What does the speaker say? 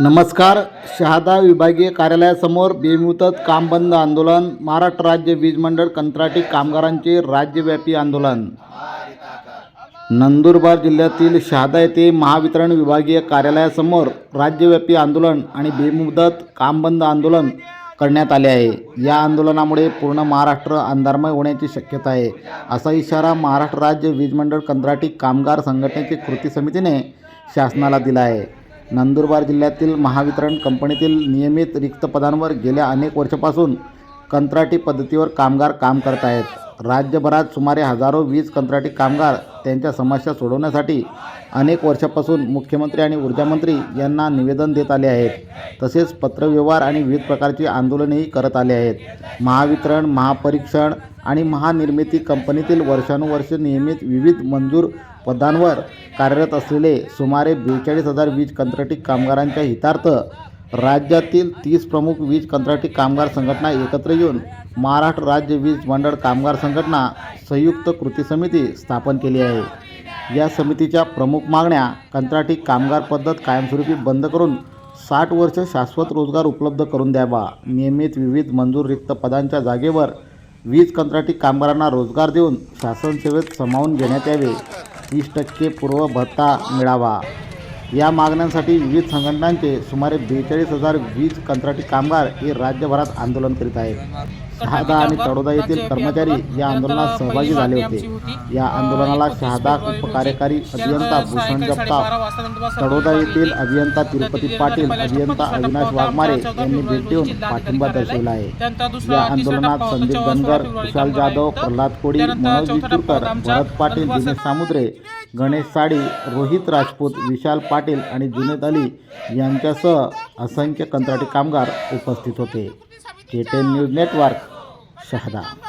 नमस्कार. शहादा विभागीय कार्यालयासमोर बेमुदत काम बंद आंदोलन महाराष्ट्र राज्य वीज मंडळ कंत्राटी कामगारांचे राज्यव्यापी आंदोलन. नंदुरबार जिल्ह्यातील शहादा येथे महावितरण विभागीय कार्यालयासमोर राज्यव्यापी आंदोलन आणि बेमुदत काम बंद आंदोलन करण्यात आले आहे. या आंदोलनामुळे पूर्ण महाराष्ट्र अंधारमय होण्याची शक्यता आहे. असा इशारा महाराष्ट्र राज्य वीज मंडळ कंत्राटी कामगार संघटनेची कृती समितीने शासनाला दिला आहे. नंदुरबार जिल्ह्यातील महावितरण कंपनीतील नियमित रिक्त पदांवर गेल्या अनेक वर्षापासून कंत्राटी पद्धतीवर कामगार काम करत आहेत. राज्यभरात सुमारे हजारो वीज कंत्राटी कामगार त्यांच्या समस्या सोडवण्यासाठी अनेक वर्षापासून मुख्यमंत्री आणि ऊर्जामंत्री यांना निवेदन देत आले आहेत. तसेच पत्रव्यवहार आणि विविध प्रकारची आंदोलनही करत आले आहेत. महावितरण महापरीक्षण आणि महानिर्मिती कंपनीतील वर्षानुवर्ष नियमित विविध मंजूर पदांवर कार्यरत असलेले सुमारे बेचाळीस हजार वीज कंत्राटी कामगारांच्या हितार्थ राज्यातील तीस प्रमुख वीज कंत्राटी कामगार संघटना एकत्र येऊन महाराष्ट्र राज्य वीज मंडळ कामगार संघटना संयुक्त कृती समिती स्थापन केली आहे. या समितीच्या प्रमुख मागण्या कंत्राटी कामगार पद्धत कायमस्वरूपी बंद करून साठ वर्ष शाश्वत रोजगार उपलब्ध करून द्यावा. नियमित विविध मंजूर रिक्त पदांच्या जागेवर वीज कंत्राटी कामगारांना रोजगार देऊन शासन सेवेत सामावून घेण्यात यावे. तीस टक्के पूर्व भत्ता मिळावा. या मागण्यांसाठी विविध संघटनांचे सुमारे बेचाळीस हजार वीज कंत्राटी कामगार हे राज्यभरात आंदोलन करीत आहेत. शहादा आणि तडोदा येथील कर्मचारी या आंदोलनात सहभागी झाले होते. या आंदोलनाला शहादा उपकार्यकारी अभियंता भूषण जगताप तडोदा येथील अभियंता तिरुपती पाटील अभियंता अविनाश वाघमारे यांनी भेट देऊन पाठिंबा दर्शवला आहे. या आंदोलनात संदीप धनगर कुशाल जाधव प्रल्हाद कोडी मनोज विचुरकर भरत पाटील दिनेश सामुद्रे गणेश साडी रोहित राजपूत विशाल पाटील आणि जुनेद अली यांच्यासह असंख्य कंत्राटी कामगार उपस्थित होते के न्यूज नेटवर्क शहादा.